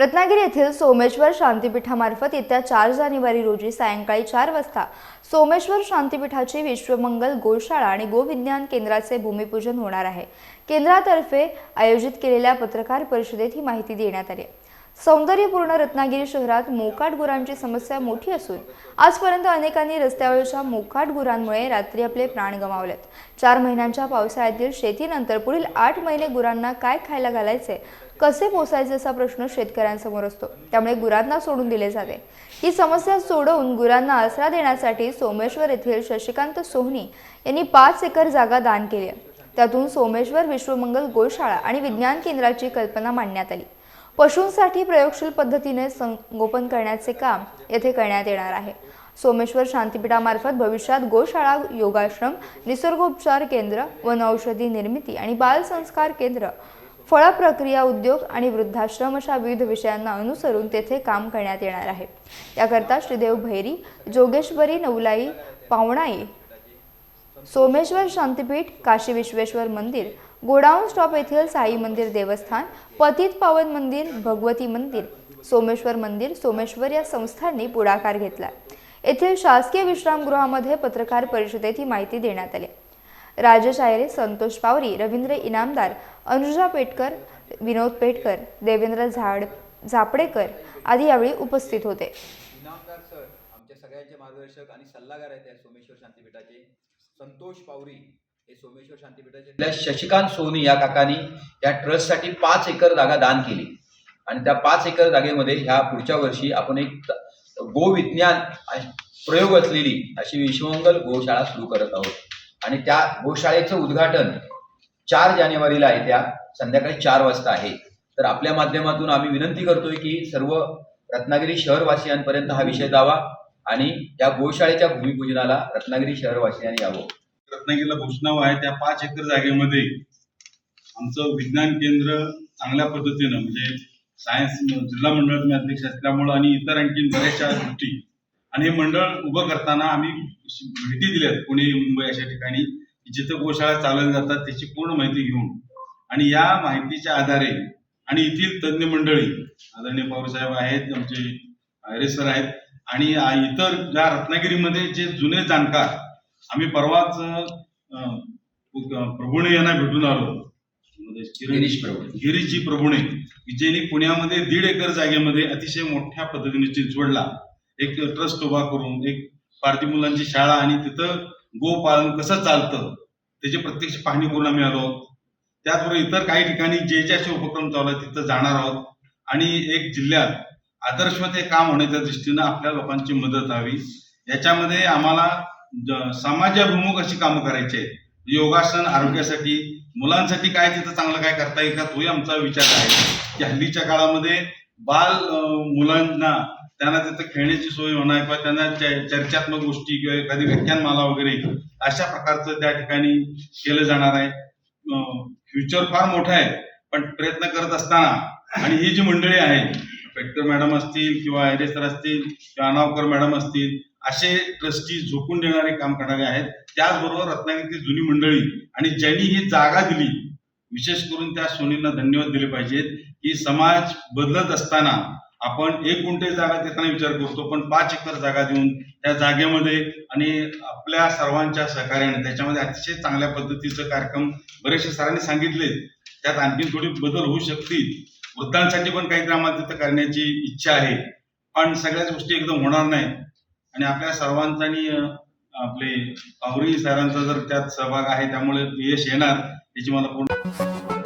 रत्नागिरी येथील सोमेश्वर शांतीपीठामार्फत येत्या चार जानेवारी रोजी सायंकाळी चार वाजता सोमेश्वर शांतीपीठाची विश्वमंगल गोशाळा आणि गोविज्ञान केंद्राचे भूमिपूजन होणार आहे केंद्रातर्फे आयोजित केलेल्या पत्रकार परिषदेत ही माहिती देण्यात आली आहे. सौंदर्यपूर्ण रत्नागिरी शहरात मोकाट गुरांची समस्या मोठी असून आजपर्यंत अनेकांनी रस्त्यावरच्या मोकाट गुरांमुळे रात्री आपले प्राण गमावलेत चार महिन्यांच्या पावसाळ्यातील शेतीनंतर पुढील आठ महिने गुरांना काय खायला घालायचे कसे पोसायचे असा प्रश्न शेतकऱ्यांसमोर असतो. त्यामुळे गुरांना सोडून दिले जाते. ही समस्या सोडवून गुरांना आसरा देण्यासाठी सोमेश्वर येथील शशिकांत सोहनी यांनी पाच एकर जागा दान केली आहे. त्यातून सोमेश्वर विश्वमंगल गोशाळा आणि विज्ञान केंद्राची कल्पना मांडण्यात आली. पशूंसाठी प्रयोगशील पद्धतीने संगोपन करण्याचे काम येथे करण्यात येणार आहे. सोमेश्वर शांतीपीठामार्फत भविष्यात गोशाळा योगाश्रम निसर्गोपचार केंद्र वनौषधी निर्मिती आणि बालसंस्कार केंद्र फळ प्रक्रिया उद्योग आणि वृद्धाश्रम अशा विविध विषयांना अनुसरून तेथे काम करण्यात येणार आहे. याकरता श्रीदेव भैरी जोगेश्वरी नवलाई पावणाई सोमेश्वर शांतीपीठ काशी विश्वेश्वर मंदिर गोडाऊन स्टॉप येथील साई मंदिर देवस्थान पतित पावन मंदिर भगवती मंदिर सोमेश्वर मंदिर सोमेश्वर या संस्थांनी पुढाकार घेतला. येथील शासकीय विश्रामगृहामध्ये पत्रकार परिषदेत ही माहिती देण्यात आली. राजेश आयरे संतोष पावरी रवींद्र इनामदार अनुजा पेटकर विनोद पेटकर देवेंद्र झाड झापडेकर आदी यावेळी उपस्थित होते. इनामदार सर आमच्या सगळ्यांचे मार्गदर्शक आणि सल्लागार आहेत सोमेश्वर शांतीपीठाचे संतोष पावरी हे सोमेश्वर शांतीपीठाचे शशिकांत सोनी या काकांनी या ट्रस्टसाठी पाच एकर जागा दान केली. आणि त्या पाच एकर जागेमध्ये ह्या पुढच्या वर्षी आपण एक गोविज्ञान प्रयोग असलेली अशी विश्वमंगल गोशाळा सुरू करत आहोत. आणि त्या गोशाळेचं उद्घाटन चार जानेवारीला येत्या संध्याकाळी चार वाजता आहे. तर आपल्या माध्यमातून आम्ही विनंती करतोय की सर्व रत्नागिरी शहरवासियांपर्यंत हा विषय जावा आणि या गोशाळेच्या भूमिपूजनाला रत्नागिरी शहरवासियांनी यावं. रत्नागिरीला घोषणाव आहे त्या पाच एकर जागेमध्ये आमचं विज्ञान केंद्र चांगल्या पद्धतीनं म्हणजे सायन्स जिल्हा मंडळाचे अध्यक्ष असल्यामुळं आणि इतर आणखी बऱ्याचशा गोष्टी आणि हे मंडळ उभं करताना आम्ही भेटी दिल्यात पुणे मुंबई अशा ठिकाणी जिथं गोशाळा चालवल्या जातात त्याची पूर्ण माहिती घेऊन. आणि या माहितीच्या आधारे आणि येथील तज्ज्ञ मंडळी आदरणीय पवारसाहेब आहेत आमचे आयरे सर आहेत आणि इतर ज्या रत्नागिरीमध्ये जे जुने जाणकार आम्ही परवाच प्रभुणे यांना भेटून आलो. गिरीश प्रभू. गिरीशजी प्रभुणे ज्यांनी पुण्यामध्ये दीड एकर जागेमध्ये अतिशय मोठ्या पद्धतीने चिंचवडला. एक ट्रस्ट उभा करून एक पारधी मुलांची शाळा आणि तिथं गोपालन कसं चालतं त्याची प्रत्यक्ष पाहणी करून आम्ही आलो आहोत. त्याचबरोबर इतर काही ठिकाणी जे जे असे उपक्रम चालू आहेत तिथं जाणार आहोत. आणि एक जिल्ह्यात आदर्शवत हे काम होण्याच्या दृष्टीनं आपल्या लोकांची मदत हवी. याच्यामध्ये आम्हाला समाजाभिमुख अशी कामं करायची आहेत. योगासन आरोग्यासाठी मुलांसाठी काय तिथं चांगलं काय करता येईल का तोही आमचा विचार आहे. की हल्लीच्या काळामध्ये बाल मुलांना त्यांना तिथं खेळण्याची सोय होणार किंवा त्यांना चर्चात्मक गोष्टी किंवा एखादी व्याख्यानमाला वगैरे अशा प्रकारचं त्या ठिकाणी केलं जाणार आहे. फ्युचर फार मोठं आहे पण प्रयत्न करत असताना आणि ही जी मंडळी आहेत पेटकर मॅडम असतील किंवा आयरे सर असतील किंवा अनावकर मॅडम असतील असे ट्रस्टी झोकून देणारे काम करणारे आहेत. त्याचबरोबर रत्नागिरीतली जुनी मंडळी आणि ज्यांनी ही जागा दिली विशेष करून त्या सोनींना धन्यवाद दिले पाहिजेत. की समाज बदलत असताना आपण एक गुंठे जागा देताना विचार करतो पण पाच एकर जागा देऊन त्या जागेमध्ये आणि आपल्या सर्वांच्या सहकार्याने त्याच्यामध्ये अतिशय चांगल्या पद्धतीचं कार्यक्रम बरेचसे सरांनी सांगितले. त्यात आणखी थोडी बदल होऊ शकतील. वृद्धांसाठी पण काहीतरी आम्हाला तिथं करण्याची इच्छा आहे. पण सगळ्याच गोष्टी एकदम होणार नाही. आणि आपल्या सर्वांचा आणि आपले पाहुरी सरांचा जर त्यात सहभाग आहे त्यामुळे यश येणार याची मला पूर्ण